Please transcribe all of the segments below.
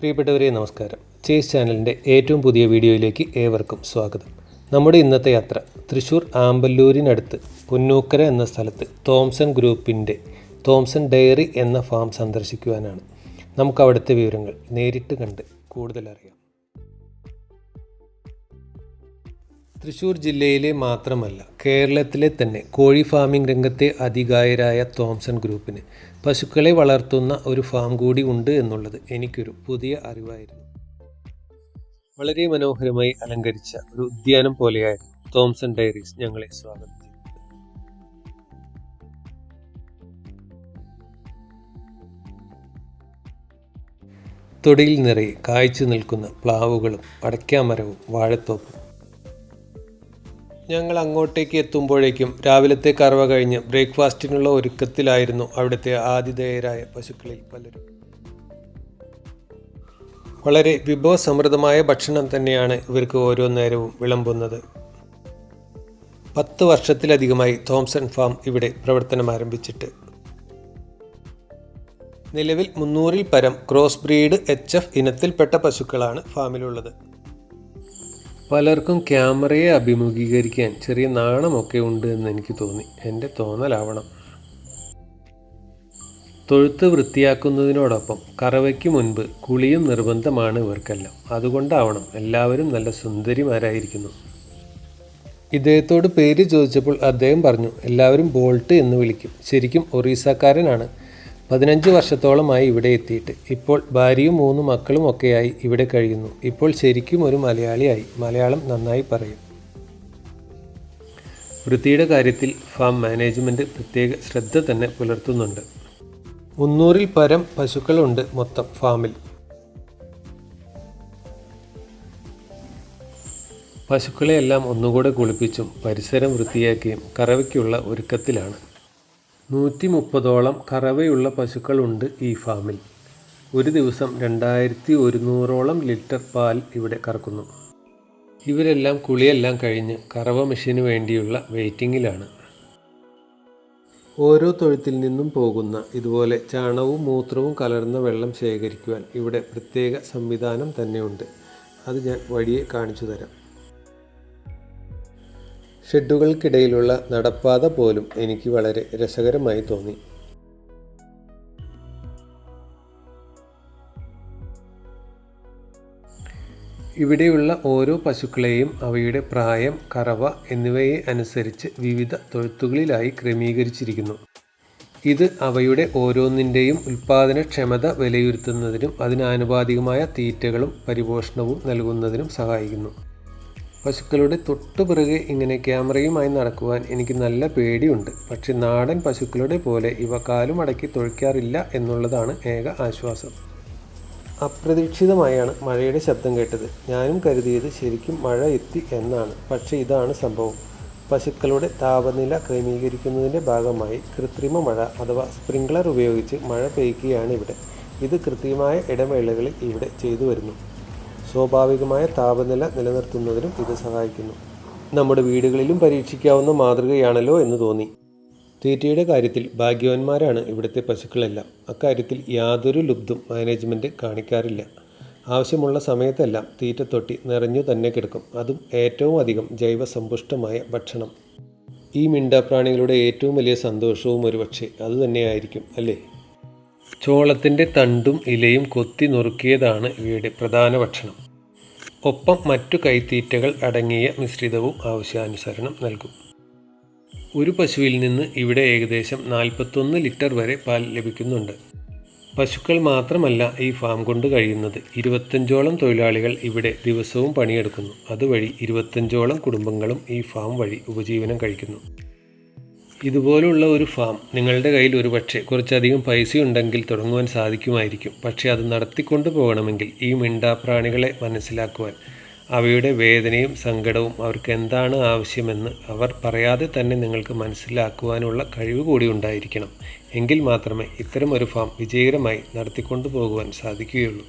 പ്രിയപ്പെട്ടവരെ നമസ്കാരം. ചേസ് ചാനലിന്റെ ഏറ്റവും പുതിയ വീഡിയോയിലേക്ക് ഏവർക്കും സ്വാഗതം. നമ്മുടെ ഇന്നത്തെ യാത്ര തൃശ്ശൂർ ആമ്പല്ലൂരിനടുത്ത് പുന്നൂക്കര എന്ന സ്ഥലത്ത് തോംസൺ ഗ്രൂപ്പിന്റെ തോംസൺ ഡയറി എന്ന ഫാം സന്ദർശിക്കുവാനാണ്. നമുക്ക് അവിടുത്തെ വിവരങ്ങൾ നേരിട്ട് കണ്ട് കൂടുതൽ അറിയാം. തൃശ്ശൂർ ജില്ലയിലെ മാത്രമല്ല കേരളത്തിലെ തന്നെ കോഴി ഫാമിംഗ് രംഗത്തെ അധികായരായ തോംസൺ ഗ്രൂപ്പിന് പശുക്കളെ വളർത്തുന്ന ഒരു ഫാം കൂടി ഉണ്ട് എന്നുള്ളത് എനിക്കൊരു പുതിയ അറിവായിരുന്നു. വളരെ മനോഹരമായി അലങ്കരിച്ച ഒരു ഉദ്യാനം പോലെയായിരുന്നു തോംസൺ ഡയറീസ് ഞങ്ങളെ സ്വാഗതം. തൊടിയിൽ നിറയെ കായ്ച്ചു നിൽക്കുന്ന പ്ലാവുകളും അടയ്ക്കാമരവും വാഴത്തോപ്പും ഞങ്ങൾ അങ്ങോട്ടേക്ക് എത്തുമ്പോഴേക്കും രാവിലത്തെ കറവ കഴിഞ്ഞ് ബ്രേക്ക്ഫാസ്റ്റിനുള്ള ഒരുക്കത്തിലായിരുന്നു അവിടുത്തെ ആതിഥേയരായ പശുക്കളിൽ പലരും. വളരെ വിഭവസമൃദ്ധമായ ഭക്ഷണം തന്നെയാണ് ഇവർക്ക് ഓരോ നേരവും വിളമ്പുന്നത്. പത്ത് വർഷത്തിലധികമായി തോംസൺ ഫാം ഇവിടെ പ്രവർത്തനം ആരംഭിച്ചിട്ട്. നിലവിൽ മുന്നൂറിൽ പരം ക്രോസ് ബ്രീഡ് എച്ച് എഫ് ഇനത്തിൽപ്പെട്ട പശുക്കളാണ് ഫാമിലുള്ളത്. പലർക്കും ക്യാമറയെ അഭിമുഖീകരിക്കാൻ ചെറിയ നാണമൊക്കെ ഉണ്ട് എന്ന് എനിക്ക് തോന്നി. എന്റെ തോന്നലാവണം. തൊഴുത്ത് വൃത്തിയാക്കുന്നതിനോടൊപ്പം കറവയ്ക്ക് മുൻപ് കുളിയും നിർബന്ധമാണ് ഇവർക്കെല്ലാം. അതുകൊണ്ടാവണം എല്ലാവരും നല്ല സുന്ദരിമാരായിരിക്കുന്നു. ഇദ്ദേഹത്തോട് പേര് ചോദിച്ചപ്പോൾ അദ്ദേഹം പറഞ്ഞു എല്ലാവരും ബോൾട്ട് എന്ന് വിളിക്കും. ശരിക്കും ഒറീസക്കാരനാണ്. പതിനഞ്ച് വർഷത്തോളമായി ഇവിടെ എത്തിയിട്ട്. ഇപ്പോൾ ഭാര്യയും മൂന്ന് മക്കളും ഒക്കെയായി ഇവിടെ കഴിയുന്നു. ഇപ്പോൾ ശരിക്കും ഒരു മലയാളിയായി. മലയാളം നന്നായി പറയും. വൃത്തിയുടെ കാര്യത്തിൽ ഫാം മാനേജ്മെന്റ് പ്രത്യേക ശ്രദ്ധ തന്നെ പുലർത്തുന്നുണ്ട്. മുന്നൂറിൽ പരം പശുക്കളുണ്ട് മൊത്തം ഫാമിൽ. പശുക്കളെയെല്ലാം ഒന്നുകൂടെ കുളിപ്പിച്ചും പരിസരം വൃത്തിയാക്കിയും കറവയ്ക്കുള്ള ഒരുക്കത്തിലാണ്. നൂറ്റി മുപ്പതോളം കറവയുള്ള പശുക്കളുണ്ട് ഈ ഫാമിൽ. ഒരു ദിവസം രണ്ടായിരത്തി ഒരുന്നൂറോളം ലിറ്റർ പാൽ ഇവിടെ കറക്കുന്നു. ഇവരെല്ലാം കുളിയെല്ലാം കഴിഞ്ഞ് കറവ മെഷീന് വേണ്ടിയുള്ള വെയിറ്റിങ്ങിലാണ്. ഓരോ തൊഴുത്തിൽ നിന്നും പോകുന്ന ഇതുപോലെ ചാണകവും മൂത്രവും കലർന്ന വെള്ളം ശേഖരിക്കുവാൻ ഇവിടെ പ്രത്യേക സംവിധാനം തന്നെയുണ്ട്. അത് ഞാൻ വഴിയെ കാണിച്ചു തരാം ഷെഡുകൾക്കിടയിലുള്ള നടപ്പാത പോലും എനിക്ക് വളരെ രസകരമായി തോന്നി. ഇവിടെയുള്ള ഓരോ പശുക്കളെയും അവയുടെ പ്രായം കറവ എന്നിവയെ അനുസരിച്ച് വിവിധ തൊഴുത്തുകളിലായി ക്രമീകരിച്ചിരിക്കുന്നു. ഇത് അവയുടെ ഓരോന്നിന്റെയും ഉൽപ്പാദനക്ഷമത വിലയിരുത്തുന്നതിനും അതിനാനുപാതികമായ തീറ്റകളും പരിപോഷണവും നൽകുന്നതിനും സഹായിക്കുന്നു. പശുക്കളുടെ തൊട്ടുപിറകെ ഇങ്ങനെ ക്യാമറയുമായി നടക്കുവാൻ എനിക്ക് നല്ല പേടിയുണ്ട്. പക്ഷെ നാടൻ പശുക്കളുടെ പോലെ ഇവ കാലും അടക്കി തൊഴിക്കാറില്ല എന്നുള്ളതാണ് ഏക ആശ്വാസം. അപ്രതീക്ഷിതമായാണ് മഴയുടെ ശബ്ദം കേട്ടത്. ഞാനും കരുതിയത് ശരിക്കും മഴ എത്തി എന്നാണ്. പക്ഷേ ഇതാണ് സംഭവം. പശുക്കളുടെ താപനില ക്രമീകരിക്കുന്നതിന്റെ ഭാഗമായി കൃത്രിമ മഴ അഥവാ സ്പ്രിംഗ്ലർ ഉപയോഗിച്ച് മഴ പെയ്യുകയാണ് ഇവിടെ. ഇത് കൃത്യമായ ഇടവേളകളിൽ ഇവിടെ ചെയ്തു വരുന്നു. സ്വാഭാവികമായ താപനില നിലനിർത്തുന്നതിനും ഇത് സഹായിക്കുന്നു. നമ്മുടെ വീടുകളിലും പരീക്ഷിക്കാവുന്ന മാതൃകയാണല്ലോ എന്ന് തോന്നി. തീറ്റയുടെ കാര്യത്തിൽ ഭാഗ്യവാന്മാരാണ് ഇവിടുത്തെ പശുക്കളെല്ലാം. അക്കാര്യത്തിൽ യാതൊരു ലുബ്ധും മാനേജ്മെന്റ് കാണിക്കാറില്ല. ആവശ്യമുള്ള സമയത്തെല്ലാം തീറ്റ തൊട്ടി നിറഞ്ഞു തന്നെ കിടക്കും. അതും ഏറ്റവും അധികം ജൈവസമ്പുഷ്ടമായ ഭക്ഷണം. ഈ മിണ്ടാപ്രാണികളുടെ ഏറ്റവും വലിയ സന്തോഷവും ഒരുപക്ഷെ അതുതന്നെയായിരിക്കും അല്ലേ? ചോളത്തിന്റെ തണ്ടും ഇലയും കൊത്തി നുറുക്കിയതാണ് ഇവയുടെ പ്രധാന ഭക്ഷണം. ഒപ്പം മറ്റു കൈത്തീറ്റകൾ അടങ്ങിയ മിശ്രിതവും ആവശ്യാനുസരണം നൽകും. ഒരു പശുവിൽ നിന്ന് ഇവിടെ ഏകദേശം നാൽപ്പത്തൊന്ന് ലിറ്റർ വരെ പാൽ ലഭിക്കുന്നുണ്ട്. പശുക്കൾ മാത്രമല്ല ഈ ഫാം കൊണ്ട് കഴിയുന്നത്. ഇരുപത്തഞ്ചോളം തൊഴിലാളികൾ ഇവിടെ ദിവസവും പണിയെടുക്കുന്നു. അതുവഴി ഇരുപത്തഞ്ചോളം കുടുംബങ്ങളും ഈ ഫാം വഴി ഉപജീവനം കഴിക്കുന്നു. ഇതുപോലുള്ള ഒരു ഫാം നിങ്ങളുടെ കയ്യിൽ ഒരു പക്ഷേ കുറച്ചധികം പൈസയുണ്ടെങ്കിൽ തുടങ്ങുവാൻ സാധിക്കുമായിരിക്കും. പക്ഷേ അത് നടത്തിക്കൊണ്ടു പോകണമെങ്കിൽ ഈ മിണ്ടാപ്രാണികളെ മനസ്സിലാക്കുവാൻ അവയുടെ വേദനയും സങ്കടവും അവർക്ക് എന്താണ് ആവശ്യമെന്ന് അവർ പറയാതെ തന്നെ നിങ്ങൾക്ക് മനസ്സിലാക്കുവാനുള്ള കഴിവ് കൂടി ഉണ്ടായിരിക്കണം. എങ്കിൽ മാത്രമേ ഇത്തരം ഒരു ഫാം വിജയകരമായി നടത്തിക്കൊണ്ടു പോകുവാൻ സാധിക്കുകയുള്ളൂ.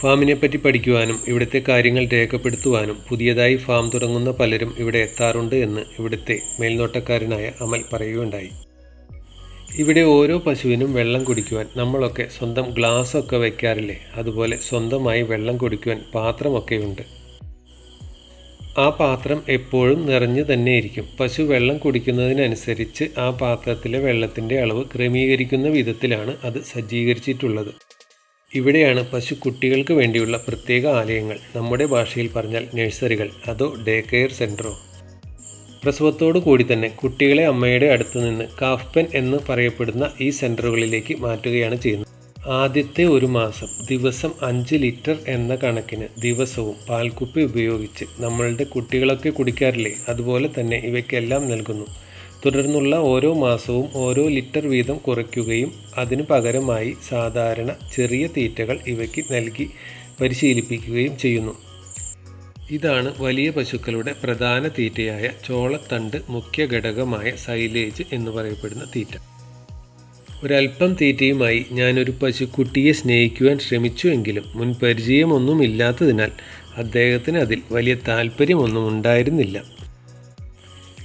ഫാമിനെപ്പറ്റി പഠിക്കുവാനും ഇവിടുത്തെ കാര്യങ്ങൾ രേഖപ്പെടുത്തുവാനും പുതിയതായി ഫാം തുടങ്ങുന്ന പലരും ഇവിടെ എത്താറുണ്ട് എന്ന് ഇവിടുത്തെ മേൽനോട്ടക്കാരനായ അമൽ പറയുകയുണ്ടായി. ഇവിടെ ഓരോ പശുവിനും വെള്ളം കുടിക്കുവാൻ നമ്മളൊക്കെ സ്വന്തം ഗ്ലാസ്സൊക്കെ വയ്ക്കാറില്ലേ അതുപോലെ സ്വന്തമായി വെള്ളം കുടിക്കുവാൻ പാത്രമൊക്കെയുണ്ട്. ആ പാത്രം എപ്പോഴും നിറഞ്ഞു തന്നെയിരിക്കും. പശു വെള്ളം കുടിക്കുന്നതിനനുസരിച്ച് ആ പാത്രത്തിലെ വെള്ളത്തിന്റെ അളവ് ക്രമീകരിക്കുന്ന വിധത്തിലാണ് അത് സജ്ജീകരിച്ചിട്ടുള്ളത്. ഇവിടെയാണ് പശു കുട്ടികൾക്ക് വേണ്ടിയുള്ള പ്രത്യേക ആലയങ്ങൾ. നമ്മുടെ ഭാഷയിൽ പറഞ്ഞാൽ നഴ്സറികൾ അതോ ഡേ കെയർ സെന്ററോ പ്രസവത്തോടു കൂടി തന്നെ കുട്ടികളെ അമ്മയുടെ അടുത്ത് നിന്ന് കാഫ്പെൻ എന്ന് പറയപ്പെടുന്ന ഈ സെന്ററുകളിലേക്ക് മാറ്റുകയാണ് ചെയ്യുന്നത്. ആദ്യത്തെ ഒരു മാസം ദിവസം അഞ്ച് ലിറ്റർ എന്ന കണക്കിന് ദിവസവും പാൽക്കുപ്പി ഉപയോഗിച്ച് നമ്മളുടെ കുട്ടികളൊക്കെ കുടിക്കാറില്ലേ? അതുപോലെ തന്നെ ഇവയ്ക്കെല്ലാം നൽകുന്നു. തുടർന്നുള്ള ഓരോ മാസവും ഓരോ ലിറ്റർ വീതം കുറയ്ക്കുകയും അതിനു പകരമായി സാധാരണ ചെറിയ തീറ്റകൾ ഇവയ്ക്ക് നൽകി പരിശീലിപ്പിക്കുകയും ചെയ്യുന്നു. ഇതാണ് വലിയ പശുക്കളുടെ പ്രധാന തീറ്റയായ ചോളത്തണ്ട് മുഖ്യ ഘടകമായ സൈലേജ് എന്ന് പറയപ്പെടുന്ന തീറ്റ. ഒരല്പം തീറ്റയുമായി ഞാനൊരു പശുക്കുട്ടിയെ സ്നേഹിക്കുവാൻ ശ്രമിച്ചുവെങ്കിലും മുൻ പരിചയമൊന്നുമില്ലാത്തതിനാൽ അദ്ദേഹത്തിന് അതിൽ വലിയ താല്പര്യമൊന്നും ഉണ്ടായിരുന്നില്ല.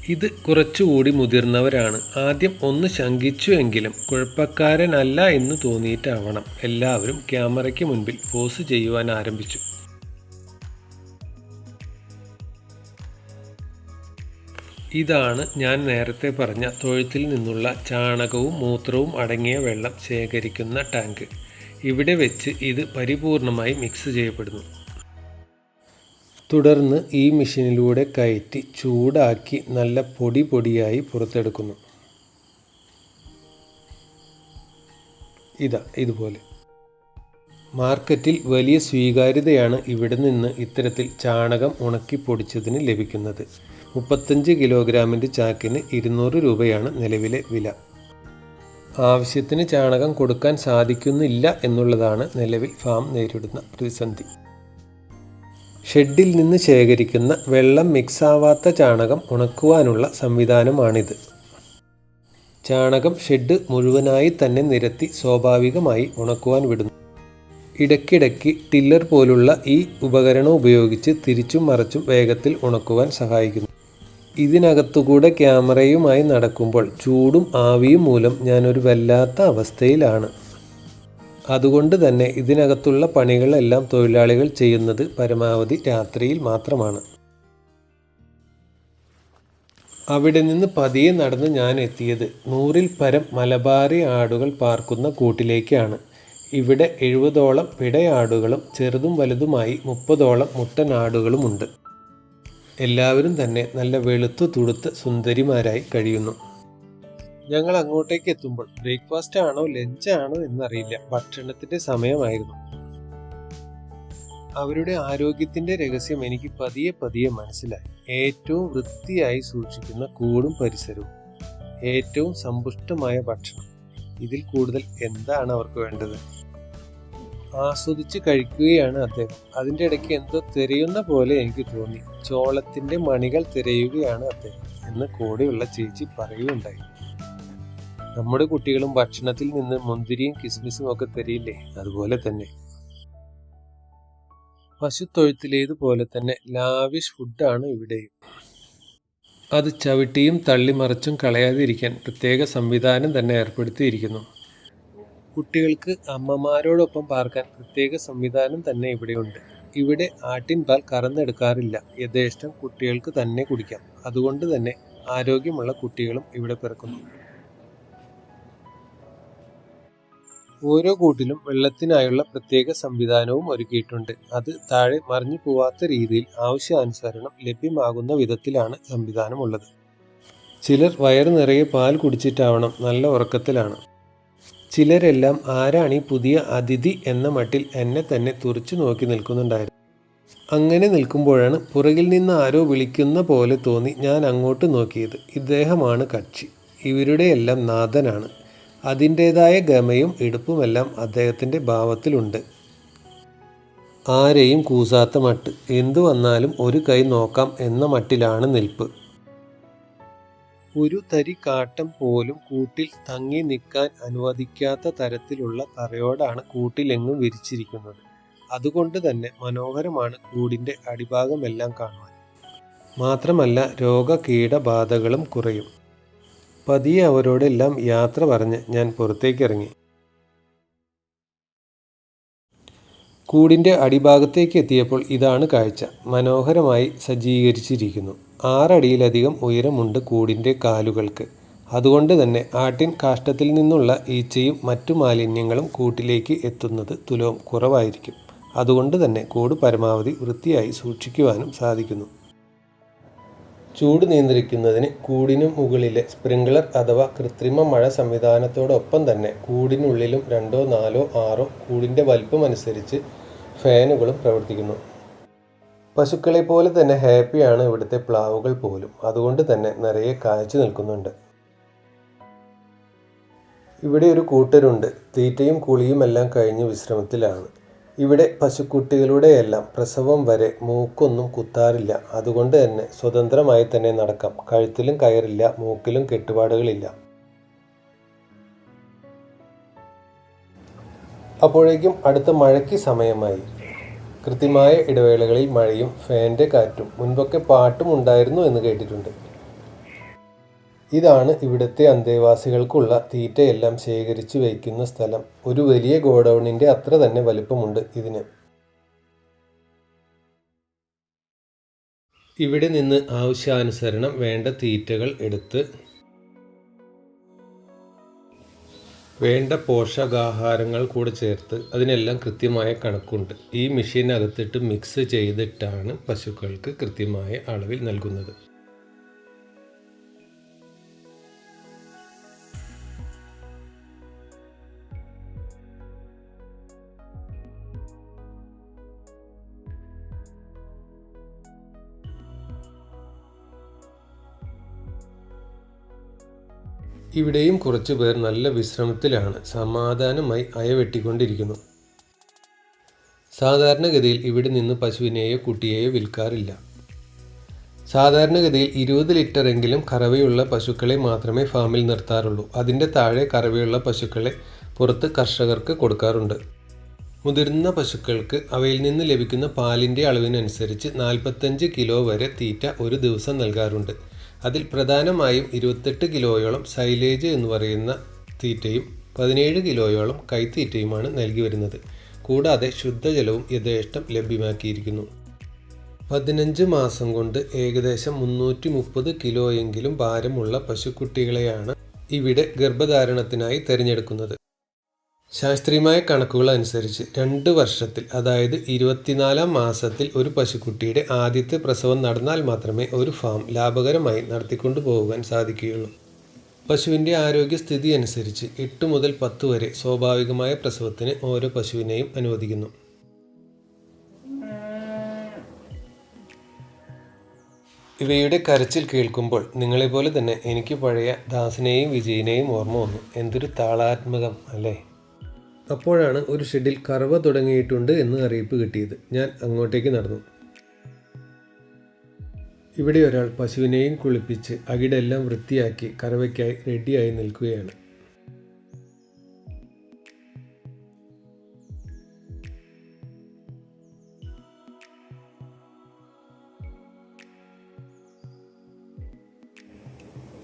ഇത് കുറച്ചുകൂടി മുതിർന്നവരാണ്. ആദ്യം ഒന്ന് ശങ്കിച്ചുവെങ്കിലും കുഴപ്പക്കാരനല്ല എന്ന് തോന്നിയിട്ടാവണം. എല്ലാവരും ക്യാമറയ്ക്ക് മുൻപിൽ പോസ് ചെയ്യുവാൻ ആരംഭിച്ചു. ഇതാണ് ഞാൻ നേരത്തെ പറഞ്ഞ തൊഴുത്തിൽ നിന്നുള്ള ചാണകവും മൂത്രവും അടങ്ങിയ വെള്ളം ശേഖരിക്കുന്ന ടാങ്ക്. ഇവിടെ വെച്ച് ഇത് പരിപൂർണമായി മിക്സ് ചെയ്യപ്പെടുന്നു. തുടർന്ന് ഈ മെഷീനിലൂടെ കയറ്റി ചൂടാക്കി നല്ല പൊടി പൊടിയായി പുറത്തെടുക്കുന്നു. ഇതാ ഇതുപോലെ. മാർക്കറ്റിൽ വലിയ സ്വീകാര്യതയാണ് ഇവിടെ നിന്ന് ഇത്തരത്തിൽ ചാണകം ഉണക്കി പൊടിച്ചതിന് ലഭിക്കുന്നത്. മുപ്പത്തഞ്ച് കിലോഗ്രാമിന്റെ ചാക്കിന് ഇരുന്നൂറ് രൂപയാണ് നിലവിലെ വില. ആവശ്യത്തിന് ചാണകം കൊടുക്കാൻ സാധിക്കുന്നില്ല എന്നുള്ളതാണ് നിലവിൽ ഫാം നേരിടുന്ന പ്രതിസന്ധി. ഷെഡിൽ നിന്ന് ശേഖരിക്കുന്ന വെള്ളം മിക്സാവാത്ത ചാണകം ഉണക്കുവാനുള്ള സംവിധാനമാണിത്. ചാണകം ഷെഡ് മുഴുവനായി തന്നെ നിരത്തി സ്വാഭാവികമായി ഉണക്കുവാൻ വിടുന്നു. ഇടയ്ക്കിടയ്ക്ക് ടില്ലർ പോലുള്ള ഈ ഉപകരണം ഉപയോഗിച്ച് തിരിച്ചും മറിച്ചും വേഗത്തിൽ ഉണക്കുവാൻ സഹായിക്കുന്നു. ഇതിനകത്തുകൂടെ ക്യാമറയുമായി നടക്കുമ്പോൾ ചൂടും ആവിയും മൂലം ഞാനൊരു വല്ലാത്ത അവസ്ഥയിലാണ്. അതുകൊണ്ട് തന്നെ ഇതിനകത്തുള്ള പണികളെല്ലാം തൊഴിലാളികൾ ചെയ്യുന്നത് പരമാവധി രാത്രിയിൽ മാത്രമാണ്. അവിടെ നിന്ന് പതിയെ നടന്ന് ഞാൻ എത്തിയത് നൂറിൽ പരം മലബാറി ആടുകൾ പാർക്കുന്ന കൂട്ടിലേക്കാണ്. ഇവിടെ എഴുപതോളം പിടയാടുകളും ചെറുതും വലുതുമായി മുപ്പതോളം മുട്ടനാടുകളുമുണ്ട്. എല്ലാവരും തന്നെ നല്ല വെളുത്തു തുടുത്ത് സുന്ദരിമാരായി കഴിയുന്നു. ഞങ്ങൾ അങ്ങോട്ടേക്ക് എത്തുമ്പോൾ ബ്രേക്ക്ഫാസ്റ്റ് ആണോ ലഞ്ച് ആണോ എന്നറിയില്ല. ഭക്ഷണത്തിന്റെ സമയമായിരുന്നു. അവരുടെ ആരോഗ്യത്തിന്റെ രഹസ്യം എനിക്ക് പതിയെ പതിയെ മനസ്സിലായി. ഏറ്റവും വൃത്തിയായി സൂക്ഷിക്കുന്ന കൂടും പരിസരവും. ഏറ്റവും സമ്പുഷ്ടമായ ഭക്ഷണം. ഇതിൽ കൂടുതൽ എന്താണ് അവർക്ക് വേണ്ടത്? ആസ്വദിച്ച് കഴിക്കുകയാണ് അദ്ദേഹം. അതിന്റെ ഇടയ്ക്ക് എന്തോ തിരയുന്ന പോലെ എനിക്ക് തോന്നി. ചോളത്തിന്റെ മണികൾ തിരയുകയാണ് അദ്ദേഹം എന്ന് കൂടെയുള്ള ചേച്ചി പറയുകയുണ്ടായി. നമ്മുടെ കുട്ടികളും ഭക്ഷണത്തിൽ നിന്ന് മുന്തിരിയും കിസ്മിസും ഒക്കെ തരിയില്ലേ അതുപോലെ തന്നെ. പശുത്തൊഴുത്തിലേതുപോലെ തന്നെ ലാവിഷ് ഫുഡാണ് ഇവിടെയും അത് ചവിട്ടിയും തള്ളിമറിച്ചും കളയാതിരിക്കാൻ പ്രത്യേക സംവിധാനം തന്നെ ഏർപ്പെടുത്തിയിരിക്കുന്നു. കുട്ടികൾക്ക് അമ്മമാരോടൊപ്പം പാർക്കാൻ പ്രത്യേക സംവിധാനം തന്നെ ഇവിടെയുണ്ട്. ഇവിടെ ആട്ടിൻ പാൽ കറന്നെടുക്കാറില്ല. യഥേഷ്ടം കുട്ടികൾക്ക് തന്നെ കുടിക്കാം. അതുകൊണ്ട് തന്നെ ആരോഗ്യമുള്ള കുട്ടികളും ഇവിടെ പിറക്കുന്നു. ഓരോ കൂട്ടിലും വെള്ളത്തിനായുള്ള പ്രത്യേക സംവിധാനവും ഒരുക്കിയിട്ടുണ്ട്. അത് താഴെ മറിഞ്ഞു പോവാത്ത രീതിയിൽ ആവശ്യാനുസരണം ലഭ്യമാകുന്ന വിധത്തിലാണ് സംവിധാനമുള്ളത്. ചിലർ വയറ് നിറയെ പാൽ കുടിച്ചിട്ടാവണം നല്ല ഉറക്കത്തിലാണ്. ചിലരെല്ലാം ആരാണ് പുതിയ അതിഥി എന്ന മട്ടിൽ എന്നെ തന്നെ തുറച്ചു നോക്കി നിൽക്കുന്നുണ്ടായിരുന്നു. അങ്ങനെ നിൽക്കുമ്പോഴാണ് പുറകിൽ നിന്ന് ആരോ വിളിക്കുന്ന പോലെ തോന്നി ഞാൻ അങ്ങോട്ട് നോക്കിയത്. ഇദ്ദേഹമാണ് കക്ഷി. ഇവരുടെയെല്ലാം നാഥനാണ്. അതിന്റേതായ ഗമയും എടുപ്പുമെല്ലാം അദ്ദേഹത്തിന്റെ ഭാവത്തിലുണ്ട്. ആരെയും കൂസാത്ത മട്ട്. എന്തു വന്നാലും ഒരു കൈ നോക്കാം എന്ന മട്ടിലാണ് നിൽപ്പ്. ഒരു തരി കാട്ടം പോലും കൂട്ടിൽ തങ്ങി നിൽക്കാൻ അനുവദിക്കാത്ത തരത്തിലുള്ള തറയോടാണ് കൂട്ടിലെങ്ങും വിരിച്ചിരിക്കുന്നത്. അതുകൊണ്ട് തന്നെ മനോഹരമാണ് കൂടിന്റെ അടിഭാഗമെല്ലാം കാണുവാൻ. മാത്രമല്ല രോഗ കീടബാധകളും കുറയും. പതിയെ അവരോടെല്ലാം യാത്ര പറഞ്ഞ് ഞാൻ പുറത്തേക്കിറങ്ങി. കൂടിന്റെ അടിഭാഗത്തേക്ക് എത്തിയപ്പോൾ ഇതാണ് കാഴ്ച. മനോഹരമായി സജ്ജീകരിച്ചിരിക്കുന്നു. ആറടിയിലധികം ഉയരമുണ്ട് കൂടിന്റെ കാലുകൾക്ക്. അതുകൊണ്ട് തന്നെ ആട്ടിൻ കാഷ്ടത്തിൽ നിന്നുള്ള ഈച്ചയും മറ്റു മാലിന്യങ്ങളും കൂട്ടിലേക്ക് എത്തുന്നത് തുലവും കുറവായിരിക്കും. അതുകൊണ്ട് തന്നെ കൂട് പരമാവധി വൃത്തിയായി സൂക്ഷിക്കുവാനും സാധിക്കുന്നു. ചൂട് നിയന്ത്രിക്കുന്നതിന് കൂടിനു മുകളിലെ സ്പ്രിംഗ്ലർ അഥവാ കൃത്രിമ മഴ സംവിധാനത്തോടൊപ്പം തന്നെ കൂടിനുള്ളിലും രണ്ടോ നാലോ ആറോ കൂടിന്റെ വലിപ്പമനുസരിച്ച് ഫാനുകളും പ്രവർത്തിക്കുന്നു. പശുക്കളെ പോലെ തന്നെ ഹാപ്പിയാണ് ഇവിടുത്തെ പ്ലാവുകൾ പോലും. അതുകൊണ്ട് തന്നെ നിറയെ കാഴ്ച നിൽക്കുന്നുണ്ട്. ഇവിടെ ഒരു കൂട്ടരുണ്ട്. തീറ്റയും കുളിയും എല്ലാം കഴിഞ്ഞ് വിശ്രമത്തിലാണ്. ഇവിടെ പശുക്കുട്ടികളുടെയെല്ലാം പ്രസവം വരെ മൂക്കൊന്നും കുത്താറില്ല. അതുകൊണ്ട് തന്നെ സ്വതന്ത്രമായി തന്നെ നടക്കാം. കഴുത്തിലും കയറില്ല മൂക്കിലും കെട്ടുപാടുകളില്ല. അപ്പോഴേക്കും അടുത്ത മഴയ്ക്ക് സമയമായി. കൃത്യമായ ഇടവേളകളിൽ മഴയും ഫാന്റെ കാറ്റും മുൻപൊക്കെ പാട്ടും ഉണ്ടായിരുന്നു എന്ന് കേട്ടിട്ടുണ്ട്. ഇതാണ് ഇവിടുത്തെ അന്തേവാസികൾക്കുള്ള തീറ്റയെല്ലാം ശേഖരിച്ചു വയ്ക്കുന്ന സ്ഥലം. ഒരു വലിയ ഗോഡൗണിന്റെ അത്ര തന്നെ വലുപ്പമുണ്ട് ഇതിന്. ഇവിടെ നിന്ന് ആവശ്യാനുസരണം വേണ്ട തീറ്റകൾ എടുത്ത് വേണ്ട പോഷകാഹാരങ്ങൾ കൂടെ ചേർത്ത് അതിനെല്ലാം കൃത്യമായ കണക്കുണ്ട്. ഈ മെഷീനകത്തിട്ട് മിക്സ് ചെയ്തിട്ടാണ് പശുക്കൾക്ക് കൃത്യമായ അളവിൽ നൽകുന്നത്. ഇവിടെയും കുറച്ചു പേർ നല്ല വിശ്രമത്തിലാണ് സമാധാനമായി അയവെട്ടിക്കൊണ്ടിരിക്കുന്നു സാധാരണഗതിയിൽ ഇവിടെ നിന്ന് പശുവിനെയോ കുട്ടിയെയോ വിൽക്കാറില്ല. സാധാരണഗതിയിൽ ഇരുപത് ലിറ്ററെങ്കിലും കറവയുള്ള പശുക്കളെ മാത്രമേ ഫാമിൽ നിർത്താറുള്ളൂ. അതിന്റെ താഴെ കറവയുള്ള പശുക്കളെ പുറത്ത് കർഷകർക്ക് കൊടുക്കാറുണ്ട്. മുതിർന്ന പശുക്കൾക്ക് അവയിൽ നിന്ന് ലഭിക്കുന്ന പാലിന്റെ അളവിനനുസരിച്ച് നാൽപ്പത്തഞ്ച് കിലോ വരെ തീറ്റ ഒരു ദിവസം നൽകാറുണ്ട്. അതിൽ പ്രധാനമായും ഇരുപത്തെട്ട് കിലോയോളം സൈലേജ് എന്ന് പറയുന്ന തീറ്റയും പതിനേഴ് കിലോയോളം കൈത്തീറ്റയുമാണ് നൽകി വരുന്നത്. കൂടാതെ ശുദ്ധജലവും യഥേഷ്ടം ലഭ്യമാക്കിയിരിക്കുന്നു. പതിനഞ്ച് മാസം കൊണ്ട് ഏകദേശം മുന്നൂറ്റി മുപ്പത് കിലോയെങ്കിലും ഭാരമുള്ള പശുക്കുട്ടികളെയാണ് ഇവിടെ ഗർഭധാരണത്തിനായി തിരഞ്ഞെടുക്കുന്നത്. ശാസ്ത്രീയമായ കണക്കുകൾ അനുസരിച്ച് രണ്ട് വർഷത്തിൽ അതായത് ഇരുപത്തിനാലാം മാസത്തിൽ ഒരു പശുക്കുട്ടിയുടെ ആദ്യത്തെ പ്രസവം നടന്നാൽ മാത്രമേ ഒരു ഫാം ലാഭകരമായി നടത്തിക്കൊണ്ടു പോകാൻ സാധിക്കുകയുള്ളൂ. പശുവിന്റെ ആരോഗ്യസ്ഥിതി അനുസരിച്ച് എട്ട് മുതൽ പത്ത് വരെ സ്വാഭാവികമായ പ്രസവത്തിന് ഓരോ പശുവിനെയും അനുവദിക്കുന്നു. ഇവയുടെ കരച്ചിൽ കേൾക്കുമ്പോൾ നിങ്ങളെപ്പോലെ തന്നെ എനിക്ക് പഴയ ദാസിനെയും വിജയിനെയും ഓർമ്മ വന്നു. എന്തൊരു താളാത്മകം അല്ലേ? അപ്പോഴാണ് ഒരു ഷെഡിൽ കറവ തുടങ്ങിയിട്ടുണ്ട് എന്ന് അറിയിപ്പ് കിട്ടിയത്. ഞാൻ അങ്ങോട്ടേക്ക് നടന്നു. ഇവിടെ ഒരാൾ പശുവിനെയും കുളിപ്പിച്ച് അകിടെല്ലാം വൃത്തിയാക്കി കറവയ്ക്കായി റെഡിയായി നിൽക്കുകയാണ്.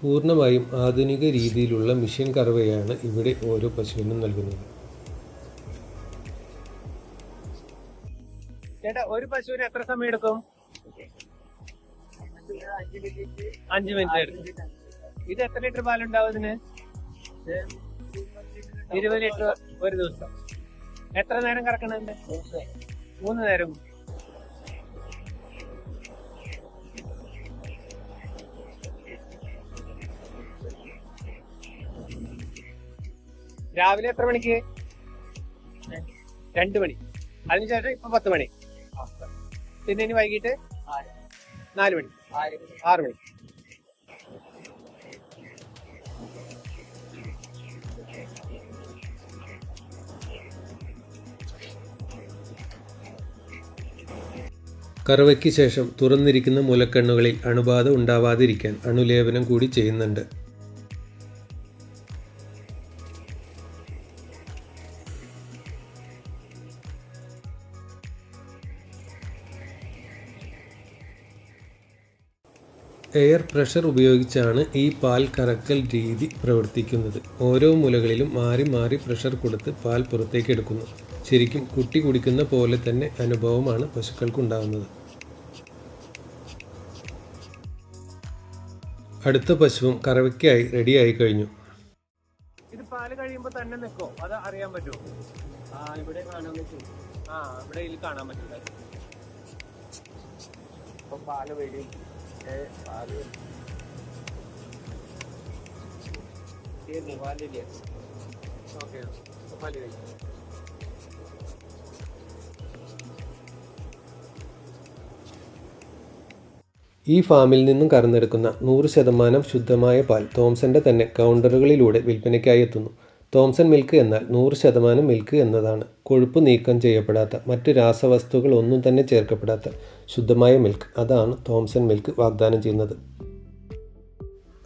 പൂർണമായും ആധുനിക രീതിയിലുള്ള മിഷൻ കറവയാണ് ഇവിടെ ഓരോ പശുവിനും നൽകുന്നത്. ചേട്ടാ ഒരു പശുവിന് എത്ര സമയം എടുക്കും? അഞ്ചു മിനിറ്റ് എടുക്കും. ഇത് എത്ര ലിറ്റർ പാലുണ്ടാവും ഇതിന്? ഇരുപത് ലിറ്റർ ഒരു ദിവസം. എത്ര നേരം കറക്കണുണ്ട്? മൂന്ന് നേരം. രാവിലെ എത്ര മണിക്ക്? രണ്ട് മണി. അതിനുശേഷം ഇപ്പൊ പത്ത് മണി. പിന്നെ ഇനി വൈകിട്ട് നാല് മണി. ആറ് മണി. കറവയ്ക്ക് ശേഷം തുറന്നിരിക്കുന്ന മുലക്കണ്ണുകളിൽ അണുബാധ ഉണ്ടാവാതിരിക്കാൻ അണുലേപനം കൂടി ചെയ്യുന്നുണ്ട്. എയർ പ്രഷർ ഉപയോഗിച്ചാണ് ഈ പാൽ കറക്കൽ രീതി പ്രവർത്തിക്കുന്നത്. ഓരോ മുലകളിലും മാറി മാറി പ്രഷർ കൊടുത്ത് പാൽ പുറത്തേക്ക് എടുക്കുന്നു. ശരിക്കും കുട്ടി കുടിക്കുന്ന പോലെ തന്നെ അനുഭവമാണ് പശുക്കൾക്കുണ്ടാകുന്നത് അടുത്ത പശുവും കറവയ്ക്കായി റെഡിയായി കഴിഞ്ഞു. ഇത് പാൽ കഴിയുമ്പോൾ തന്നെ നിൽക്കോ അത് അറിയാൻ പറ്റുമോ? ആ ഇവിടെ കാണാൻ പറ്റും. ആ ഇവിടെ ഇതിൽ കാണാൻ പറ്റില്ല പാൽ വരും. ഈ ഫാമിൽ നിന്നും കറന്നെടുക്കുന്ന നൂറ് ശതമാനം ശുദ്ധമായ പാൽ തോംസന്റെ തന്നെ കൗണ്ടറുകളിലൂടെ വിൽപ്പനയ്ക്കായി എത്തുന്നു. തോംസൺ മിൽക്ക് എന്നാൽ നൂറ് ശതമാനം മിൽക്ക് എന്നതാണ്. കൊഴുപ്പ് നീക്കം ചെയ്യപ്പെടാത്ത മറ്റ് രാസവസ്തുക്കൾ ഒന്നും തന്നെ ചേർക്കപ്പെടാത്ത ശുദ്ധമായ മിൽക്ക്. അതാണ് തോംസൺ മിൽക്ക് വാഗ്ദാനം ചെയ്യുന്നത്.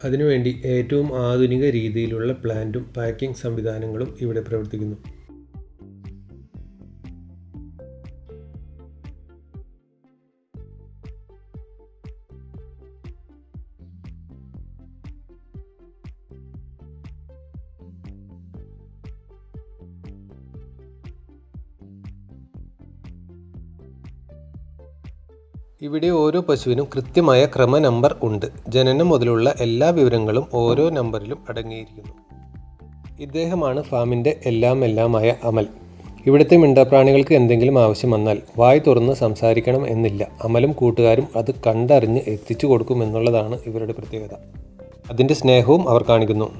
അതിനുവേണ്ടി ഏറ്റവും ആധുനിക രീതിയിലുള്ള പ്ലാന്റും പാക്കിംഗ് സംവിധാനങ്ങളും ഇവിടെ പ്രവർത്തിക്കുന്നു. ഇവിടെ ഓരോ പശുവിനും കൃത്യമായ ക്രമ നമ്പർ ഉണ്ട്. ജനനം മുതലുള്ള എല്ലാ വിവരങ്ങളും ഓരോ നമ്പറിലും അടങ്ങിയിരിക്കുന്നു. ഇദ്ദേഹമാണ് ഫാമിന്റെ എല്ലാം എല്ലാമായ അമൽ. ഇവിടുത്തെ മിണ്ടപ്രാണികൾക്ക് എന്തെങ്കിലും ആവശ്യം വന്നാൽ വായി തുറന്ന് സംസാരിക്കണം എന്നില്ല. അമലും കൂട്ടുകാരും അത് കണ്ടറിഞ്ഞ് എത്തിച്ചു കൊടുക്കും എന്നുള്ളതാണ് ഇവരുടെ പ്രത്യേകത. അതിന്റെ സ്നേഹവും അവർ കാണിക്കുന്നു.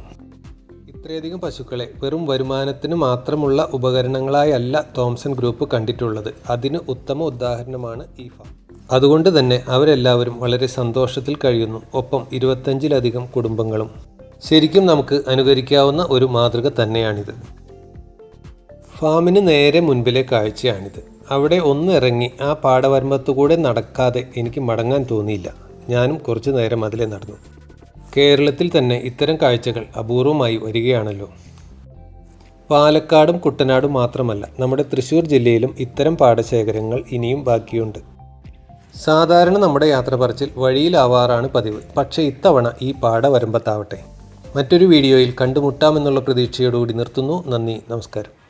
ഇത്രയധികം പശുക്കളെ വെറും വരുമാനത്തിന് മാത്രമുള്ള ഉപകരണങ്ങളായല്ല തോംസൺ ഗ്രൂപ്പ് കണ്ടിട്ടുള്ളത്. അതിന് ഉത്തമ ഉദാഹരണമാണ് ഈ ഫാം. അതുകൊണ്ട് തന്നെ അവരെല്ലാവരും വളരെ സന്തോഷത്തിൽ കഴിയുന്നു. ഒപ്പം ഇരുപത്തഞ്ചിലധികം കുടുംബങ്ങളും. ശരിക്കും നമുക്ക് അനുകരിക്കാവുന്ന ഒരു മാതൃക തന്നെയാണിത്. ഫാമിന് നേരെ മുൻപിലെ കാഴ്ചയാണിത്. അവിടെ ഒന്നിറങ്ങി ആ പാടവരമ്പത്തുകൂടെ നടക്കാതെ എനിക്ക് മടങ്ങാൻ തോന്നിയില്ല. ഞാനും കുറച്ചു നേരം അതിലെ നടന്നു. കേരളത്തിൽ തന്നെ ഇത്തരം കാഴ്ചകൾ അപൂർവമായി വരികയാണല്ലോ. പാലക്കാടും കുട്ടനാടും മാത്രമല്ല നമ്മുടെ തൃശ്ശൂർ ജില്ലയിലും ഇത്തരം പാടശേഖരങ്ങൾ ഇനിയും ബാക്കിയുണ്ട്. സാധാരണ നമ്മുടെ യാത്ര പറച്ചിൽ വഴിയിലാവാറാണ് പതിവ്. പക്ഷേ ഇത്തവണ ഈ പാട വരുമ്പത്താവട്ടെ. മറ്റൊരു വീഡിയോയിൽ കണ്ടുമുട്ടാമെന്നുള്ള പ്രതീക്ഷയോടുകൂടി നിർത്തുന്നു. നന്ദി. നമസ്കാരം.